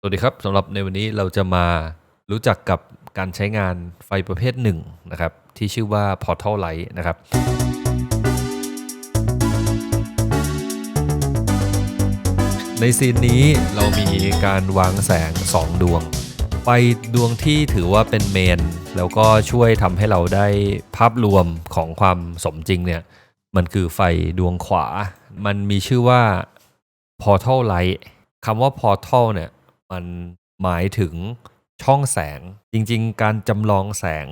สวัสดีครับสำหรับในวันนี้เราจะมารู้จักกับการใช้งานไฟประเภทหนึ่งนะครับ ที่ชื่อว่า Portal Light นะครับ ในซีนนี้เรามีการวางแสง 2 ดวง ไฟดวงที่ถือว่าเป็นเมน แล้วก็ช่วยทำให้เราได้ภาพรวมของความสมจริงเนี่ย มันคือไฟดวงขวา มันมีชื่อว่า Portal Light คำว่า Portal เนี่ย มันหมายถึงช่องแสง จริง ๆ การจำลองแสง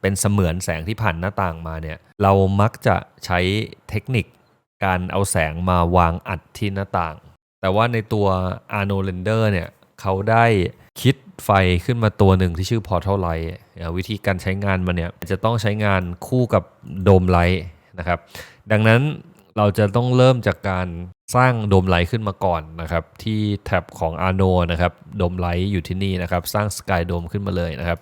เป็นเสมือนแสงที่ผ่านหน้าต่างมาเนี่ย เรามักจะใช้เทคนิคการเอาแสงมาวางอัดที่หน้าต่าง แต่ว่าในตัว Arno Render เนี่ยเขาได้คิดไฟขึ้นมาตัวหนึ่งที่ชื่อ Portal Light วิธีการใช้งานมันเนี่ยจะต้องใช้งานคู่กับโดมไลท์นะครับ ดังนั้น เราจะต้องเริ่มจากการสร้างโดมไลท์ขึ้นมาก่อนนะครับ ที่แท็บของ Arno นะครับโดมไลท์อยู่ที่นี่นะครับ สร้าง Sky Dome ขึ้นมาเลยนะครับ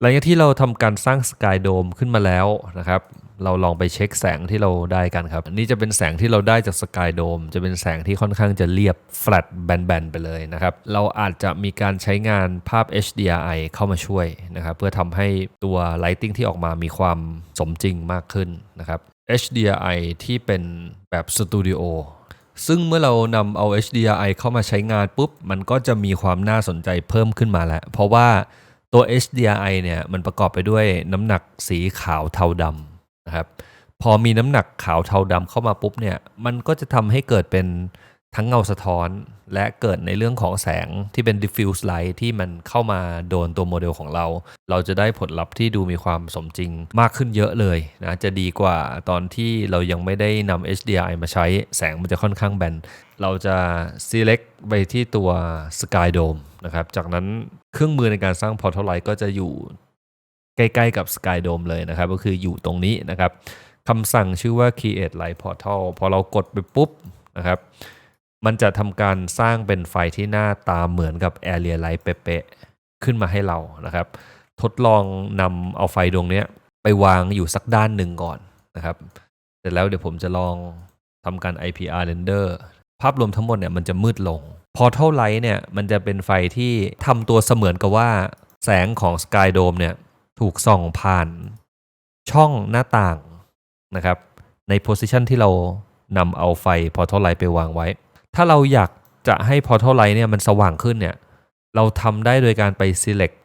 หลังจากที่เราทำการสร้าง Sky Dome ขึ้นมาแล้วนะครับเราลองไปเช็คแสงที่เราได้กันครับ นี่จะเป็นแสงที่เราได้จาก Sky Dome จะเป็นแสงที่ค่อนข้างจะเรียบ flat แบนๆไปเลยนะครับ เราอาจจะมีการใช้งานภาพ HDRI เข้ามาช่วยนะครับ เพื่อทำให้ตัว lighting ที่ออกมามีความสมจริงมากขึ้นนะครับ HDRI ที่เป็นแบบสตูดิโอซึ่งเมื่อเรานำเอา HDRI เข้ามาใช้งานปุ๊บ มันก็จะมีความน่าสนใจเพิ่มขึ้นมาแล้ว เพราะว่าตัว HDRI เนี่ยมันประกอบไปด้วยน้ำหนักสีขาวเทาดำนะครับ พอมีน้ำหนักขาวเทาดำเข้ามาปุ๊บเนี่ย มันก็จะทำให้เกิดเป็น ทั้งเงาสะท้อนและเกิดในเรื่องของแสงที่เป็น diffuse light ที่มันเข้ามาโดนตัวโมเดลของเรา เราจะได้ผลลัพธ์ที่ดูมีความสมจริงมากขึ้นเยอะเลยนะจะดีกว่าตอนที่เรายังไม่ได้นำ HDRI มาใช้แสงมันจะค่อนข้างแบน เราจะ select ไปที่ตัว Sky Dome นะครับ จากนั้นเครื่องมือในการสร้าง Portal Light ก็จะอยู่ใกล้ๆกับ Sky Dome เลยนะครับ ก็คืออยู่ตรงนี้นะครับคำสั่งชื่อว่า create light portal พอเรากดไปปุ๊บนะครับ มันจะทำการสร้างเป็นไฟที่หน้าตาเหมือนกับ Area Light เป๊ะๆขึ้นมาให้เรานะครับ ทดลองนำเอาไฟดวงนี้ไปวางอยู่สักด้านหนึ่งก่อนนะครับ เสร็จแล้วเดี๋ยวผมจะลองทำการ IPR render ภาพรวมทั้งหมดเนี่ยมันจะมืดลง Portal Light เนี่ยมันจะเป็นไฟที่ทำตัวเสมือนกับว่า แสงของ Sky Dome เนี่ยถูกส่องผ่านช่องหน้าต่างนะครับ ใน position ที่เรานำเอาไฟ Portal Light ไปวางไว้ ถ้าเราอยากจะให้ Portal Light เนี่ยมันสว่างขึ้นเนี่ย เราทำได้โดยการไป select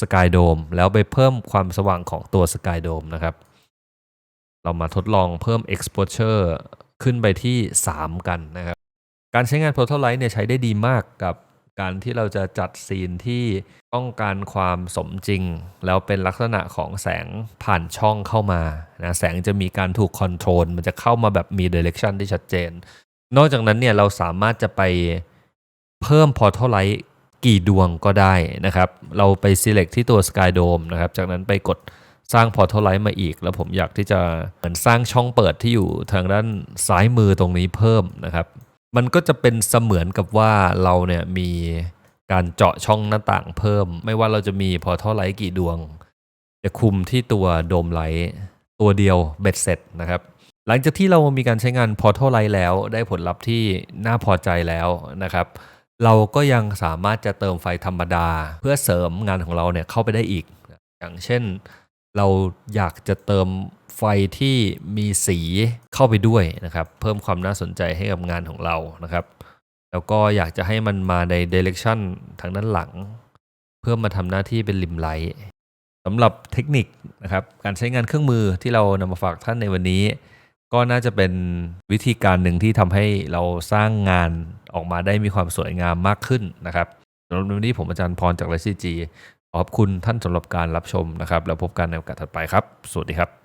Sky Dome แล้วไปเพิ่มความสว่างของตัว Sky Dome นะครับ เรามาทดลองเพิ่ม exposure ขึ้นไปที่ 3 กันนะครับ การใช้งาน Portal Light เนี่ยใช้ได้ดีมากกับการที่เราจะจัดซีนที่ต้องการความสมจริง แล้วเป็นลักษณะของแสงผ่านช่องเข้ามานะแสงจะมีการถูกคอนโทรลมันจะเข้ามาแบบมี direction ที่ชัดเจน นอกจากนั้นเนี่ยเราสามารถจะไปเพิ่ม Portal Light กี่ดวงก็ได้นะครับ เราไป select ที่ตัว Sky Dome นะครับ จากนั้นไปกดสร้าง Portal Light มาอีก แล้วผมอยากที่จะเหมือนสร้างช่องเปิดที่อยู่ทางด้านซ้ายมือตรงนี้เพิ่มนะครับ มันก็จะเป็นเสมือนกับว่าเราเนี่ยมีการเจาะช่องหน้าต่างเพิ่ม ไม่ว่าเราจะมี Portal Light กี่ดวง จะคุมที่ตัวโดมไลท์ตัวเดียวเบ็ดเสร็จนะครับ หลังจากที่เรามีการใช้งาน Portal Light แล้ว ได้ผลลัพธ์ที่น่าพอใจแล้วนะครับ เราก็ยังสามารถจะเติมไฟธรรมดา เพื่อเสริมงานของเราเนี่ยเข้าไปได้อีก อย่างเช่นเราอยากจะเติมไฟที่มีสีเข้าไปด้วยนะครับ เพิ่มความน่าสนใจให้กับงานของเรานะครับ แล้วก็อยากจะให้มันมาในเดเร c ชันทางด้านหลัง เพื่อมาทำหน้าที่เป็นริมไลท์สำหรับเทคนิคนะครับการใช้งานเครื่องมือที่เรานำมาฝากท่านในวันนี้ ก็น่าจะเป็นวิธีการหนึ่งที่ทำให้เราสร้างงานออกมาได้มีความสวยงามมากขึ้นนะครับสำหรับวันนี้ผมอาจารย์พรจากไรซีจีขอบคุณท่านสำหรับการรับชมนะครับ แล้วพบกันในโอกาสถัดไปครับ สวัสดีครับ